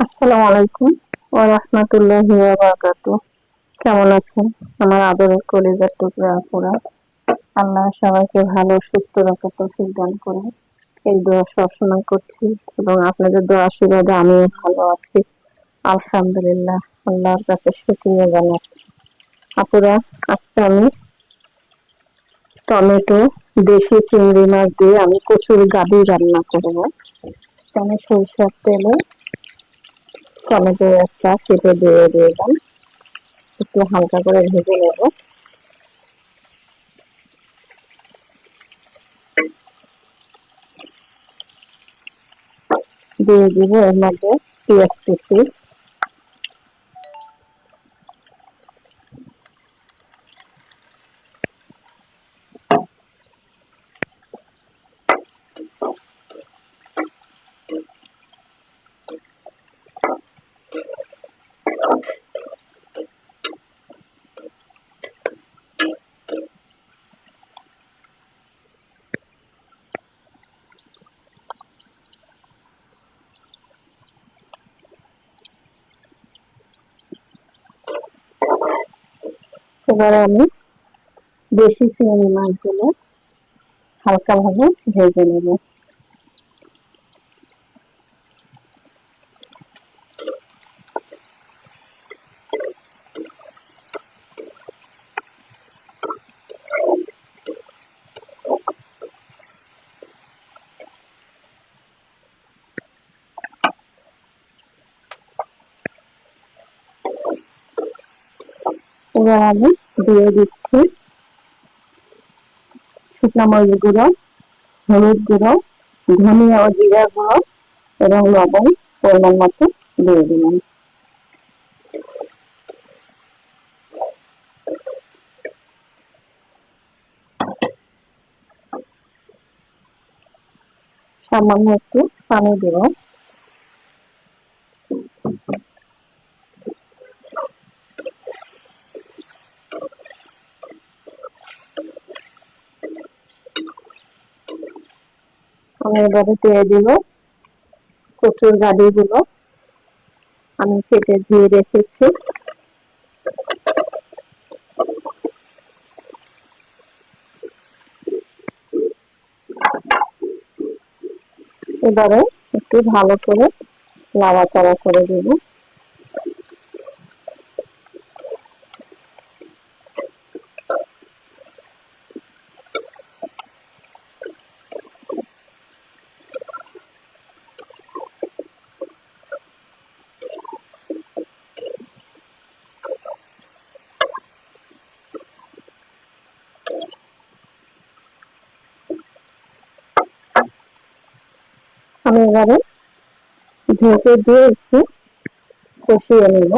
আসসালামু আলাইকুম ওয়া রাহমাতুল্লাহি ওয়া বারাকাতু কেমন আছেন? আমার আদরের কলিজার টুকরা আপুরা। আল্লাহ সবাইকে ভালো, সুস্থ রাখার তৌফিক দান করে এই দোয়া সবসময় করছি এবং আপনাদের দোয়া আশীর্বাদে আমিও ভালো আছি। আলহামদুলিল্লাহ, আল্লাহর কাছে শুকরিয়া জানাচ্ছি। আপুরা, আজকে আমি টমেটো, দেশি চিংড়ি মাছ দিয়ে আমি কচুর গাবি রান্না করব। আমি সরিষার তেলে টমেটো একটা কেটে দিয়ে দিলাম একটু হালকা করে ভেজে নেব। দিয়ে দিব এর মধ্যে পেঁয়াজ কুচি। এবারে আমি দেশি চিংড়ি মাছগুলো হালকাভাবে ভেজে নেব। এবার আমি দিয়ে দিচ্ছি। শুকনো মরিচ গুঁড়ো, হলুদ গুঁড়ো, ধনিয়া ও জিরা গুঁড়ো এবং লবণ পরিমাণ মতো দিয়ে দিলাম। সামান্য একটু পানি দেব। আমি এবারে দিয়ে দিব কচুর গাড়িগুলো আমি কেটে ধুয়ে রেখেছি। এবারে একটু ভালো করে লাড়াচাড়া করে দেব আমি এবারে ঢেকে দিয়ে একটু কষিয়ে নেব।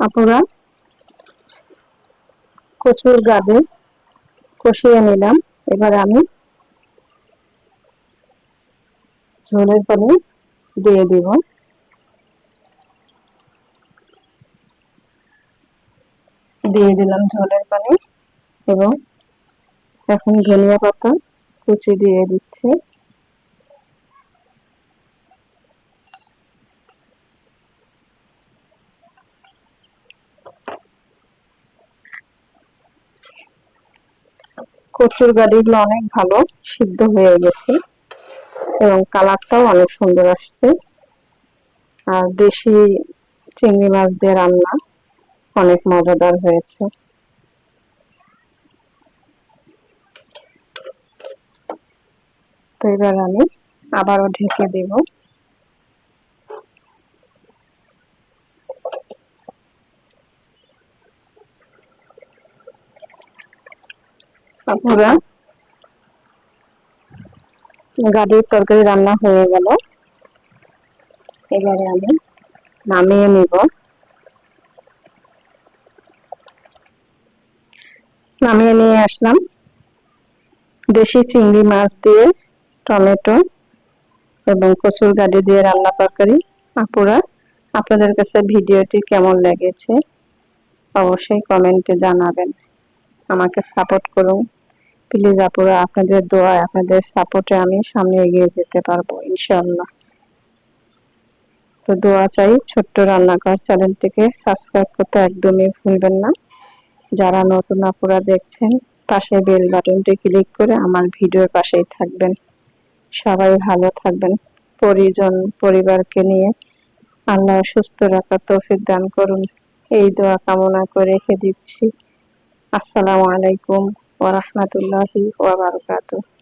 আপনারা কচুর গাবে কষিয়ে নিলাম। এবার আমি ঝোলের পানি দিয়ে দিব। দিয়ে দিলাম ঝোলের পানি এবং এখন ধনিয়া পাতা কুচি দিয়ে দিচ্ছি। কচুর গাড়িগুলো অনেক ভালো, সিদ্ধ হয়ে গেছে এবং কালারটাও অনেক সুন্দর আসছে। আর দেশি চিংড়ি মাছ দিয়ে রান্না অনেক মজাদার হয়েছে। তো এবার আমি আবারও ঢেকে দেব। আপনারা গাড়ির তরকারি রান্না হয়ে গেল। এবারে আমি নামিয়ে নিব। নামিয়ে নিয়ে আসলাম। দেশি চিংড়ি মাছ দিয়ে টমেটো এবং কচুর গাড়ি দিয়ে রান্না তরকারি। আপুরা, আপনাদের কাছে ভিডিওটি কেমন লেগেছে? অবশ্যই কমেন্টে জানাবেন। আমাকে সাপোর্ট করুন। প্লিজ আপুরা, আপনাদের দোয়া, আপনাদের সাপোর্টে আমি সামনে এগিয়ে যেতে পারব ইনশাল্লাহ তো দোয়া চাই ছোট্ট রান্নাঘর চ্যানেলটিকে সাবস্ক্রাইব করতে একদমই ভুলবেন না। যারা নতুন আপুরা দেখছেন, পাশে বেল বাটনটি ক্লিক করে আমার ভিডিওর পাশেই থাকবেন। সবাই ভালো থাকবেন। পরিজন, পরিবারকে নিয়ে আল্লাহ সুস্থ রাখার তৌফিক দান করুন। এই দোয়া কামনা করে রেখে দিচ্ছি। আসসালামু আলাইকুম ওয়া রাহমাতুল্লাহি ওয়া বারাকাতুহু।